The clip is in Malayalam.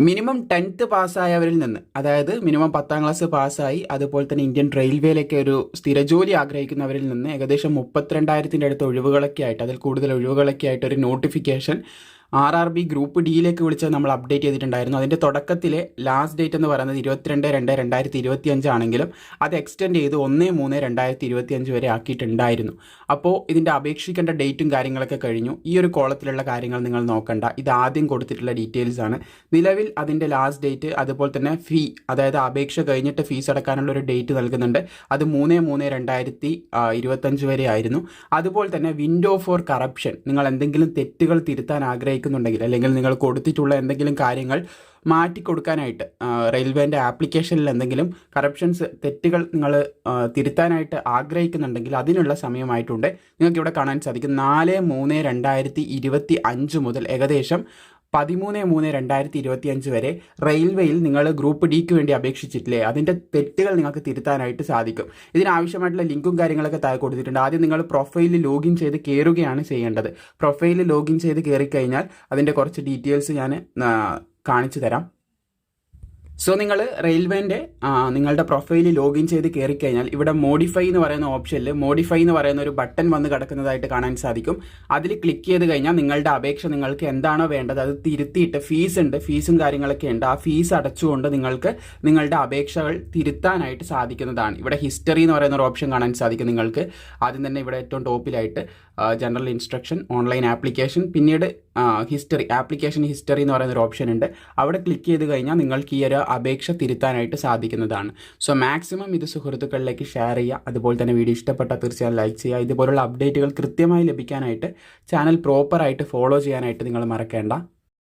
മിനിമം ടെൻത്ത് പാസ്സായവരിൽ നിന്ന് അതായത് മിനിമം പത്താം ക്ലാസ് പാസ്സായി അതുപോലെ തന്നെ ഇന്ത്യൻ റെയിൽവേയിലൊക്കെ ഒരു സ്ഥിര ജോലി ആഗ്രഹിക്കുന്നവരിൽ നിന്ന് ഏകദേശം മുപ്പത്തിരണ്ടായിരത്തിന്റെ അടുത്ത് ഒഴിവുകളൊക്കെ ആയിട്ട് അതിൽ കൂടുതൽ ഒഴിവുകളൊക്കെ ആയിട്ട് ഒരു notification R R B group ഡിയിലേക്ക് വിളിച്ച് നമ്മൾ അപ്ഡേറ്റ് ചെയ്തിട്ടുണ്ടായിരുന്നു. അതിന്റെ തുടക്കത്തിലെ ലാസ്റ്റ് ഡേറ്റ് എന്ന് പറയുന്നത് ഇരുപത്തിരണ്ട് രണ്ട് രണ്ടായിരത്തി ഇരുപത്തി അത് എക്സ്റ്റെൻഡ് ചെയ്ത് ഒന്ന് മൂന്ന് രണ്ടായിരത്തി ഇരുപത്തി അഞ്ച് വരെ ആക്കിയിട്ടുണ്ടായിരുന്നു. അപ്പോൾ ഇതിന്റെ അപേക്ഷിക്കേണ്ട ഡേറ്റും കാര്യങ്ങളൊക്കെ കഴിഞ്ഞു. ഈ ഒരു കോളത്തിലുള്ള കാര്യങ്ങൾ നിങ്ങൾ നോക്കണ്ട. ഇത് ആദ്യം കൊടുത്തിട്ടുള്ള ഡീറ്റെയിൽസ് ആണ്. നിലവിൽ അതിന്റെ ലാസ്റ്റ് ഡേറ്റ് അതുപോലെ തന്നെ ഫീ അതായത് അപേക്ഷ കഴിഞ്ഞിട്ട് ഫീസ് അടക്കാനുള്ള ഒരു ഡേറ്റ് നൽകുന്നുണ്ട്. അത് മൂന്ന് മൂന്ന് രണ്ടായിരത്തി ഇരുപത്തഞ്ച് വരെ ആയിരുന്നു. അതുപോലെ തന്നെ വിൻഡോ ഫോർ കറപ്ഷൻ നിങ്ങൾ എന്തെങ്കിലും തെറ്റുകൾ തിരുത്താൻ ആഗ്രഹിക്കുന്നുണ്ടെങ്കിൽ അല്ലെങ്കിൽ നിങ്ങൾ കൊടുത്തിട്ടുള്ള എന്തെങ്കിലും കാര്യങ്ങൾ മാറ്റിക്കൊടുക്കാനായിട്ട് റെയിൽവേന്റെ ആപ്ലിക്കേഷനിൽ എന്തെങ്കിലും കറപ്ഷൻസ് തെറ്റുകൾ നിങ്ങൾ തിരുത്താനായിട്ട് ആഗ്രഹിക്കുന്നുണ്ടെങ്കിൽ അതിനുള്ള സമയമായിട്ടുണ്ട്. നിങ്ങൾക്ക് ഇവിടെ കാണാൻ സാധിക്കും. നാല് മൂന്ന് രണ്ടായിരത്തി ഇരുപത്തി അഞ്ച് മുതൽ ഏകദേശം പതിമൂന്ന് മൂന്ന് രണ്ടായിരത്തി ഇരുപത്തി അഞ്ച് വരെ റെയിൽവേയിൽ നിങ്ങൾ ഗ്രൂപ്പ് ഡിക്ക് വേണ്ടി അപേക്ഷിച്ചിട്ടില്ലേ? അതിന്റെ തെറ്റുകൾ നിങ്ങൾക്ക് തിരുത്താനായിട്ട് സാധിക്കും. ഇതിനാവശ്യമായിട്ടുള്ള ലിങ്കും കാര്യങ്ങളൊക്കെ താഴെ കൊടുത്തിട്ടുണ്ട്. ആദ്യം നിങ്ങൾ പ്രൊഫൈലിൽ ലോഗിൻ ചെയ്ത് കയറുകയാണ് ചെയ്യേണ്ടത്. പ്രൊഫൈലിൽ ലോഗിൻ ചെയ്ത് കയറിക്കഴിഞ്ഞാൽ അതിന്റെ കുറച്ച് ഡീറ്റെയിൽസ് ഞാൻ കാണിച്ചു തരാം. സോ നിങ്ങൾ റെയിൽവേന്റെ നിങ്ങളുടെ പ്രൊഫൈലിൽ ലോഗിൻ ചെയ്ത് കയറിക്കഴിഞ്ഞാൽ ഇവിടെ മോഡിഫൈ എന്ന് പറയുന്ന ഓപ്ഷനിൽ മോഡിഫൈ എന്ന് പറയുന്ന ഒരു ബട്ടൺ വന്ന് കിടക്കുന്നതായിട്ട് കാണാൻ സാധിക്കും. അതിൽ ക്ലിക്ക് ചെയ്ത് കഴിഞ്ഞാൽ നിങ്ങളുടെ അപേക്ഷ നിങ്ങൾക്ക് എന്താണോ വേണ്ടത് അത് തിരുത്തിയിട്ട് ഫീസ് ഉണ്ട് ഫീസും കാര്യങ്ങളൊക്കെ ഉണ്ട്. ആ ഫീസ് അടച്ചുകൊണ്ട് നിങ്ങൾക്ക് നിങ്ങളുടെ അപേക്ഷകൾ തിരുത്താനായിട്ട് സാധിക്കുന്നതാണ്. ഇവിടെ ഹിസ്റ്ററി എന്ന് പറയുന്ന ഒരു ഓപ്ഷൻ കാണാൻ സാധിക്കും നിങ്ങൾക്ക്. ആദ്യം തന്നെ ഇവിടെ ഏറ്റവും ടോപ്പിലായിട്ട് ജനറൽ ഇൻസ്ട്രക്ഷൻ ഓൺലൈൻ ആപ്ലിക്കേഷൻ പിന്നീട് ഹിസ്റ്ററി ആപ്ലിക്കേഷൻ ഹിസ്റ്ററി എന്ന് പറയുന്ന ഒരു ഓപ്ഷൻ ഉണ്ട്. അവിടെ ക്ലിക്ക് ചെയ്ത് കഴിഞ്ഞാൽ നിങ്ങൾക്ക് ഈ ഒരു അപേക്ഷ തിരുത്താനായിട്ട് സാധിക്കുന്നതാണ്. സോ മാക്സിമം ഇത് സുഹൃത്തുക്കളിലേക്ക് ഷെയർ ചെയ്യുക. അതുപോലെ തന്നെ വീഡിയോ ഇഷ്ടപ്പെട്ടാൽ തീർച്ചയായും ലൈക്ക് ചെയ്യുക. ഇതുപോലുള്ള അപ്ഡേറ്റുകൾ കൃത്യമായി ലഭിക്കാനായിട്ട് ചാനൽ പ്രോപ്പറായിട്ട് ഫോളോ ചെയ്യാനായിട്ട് നിങ്ങൾ മറക്കേണ്ട.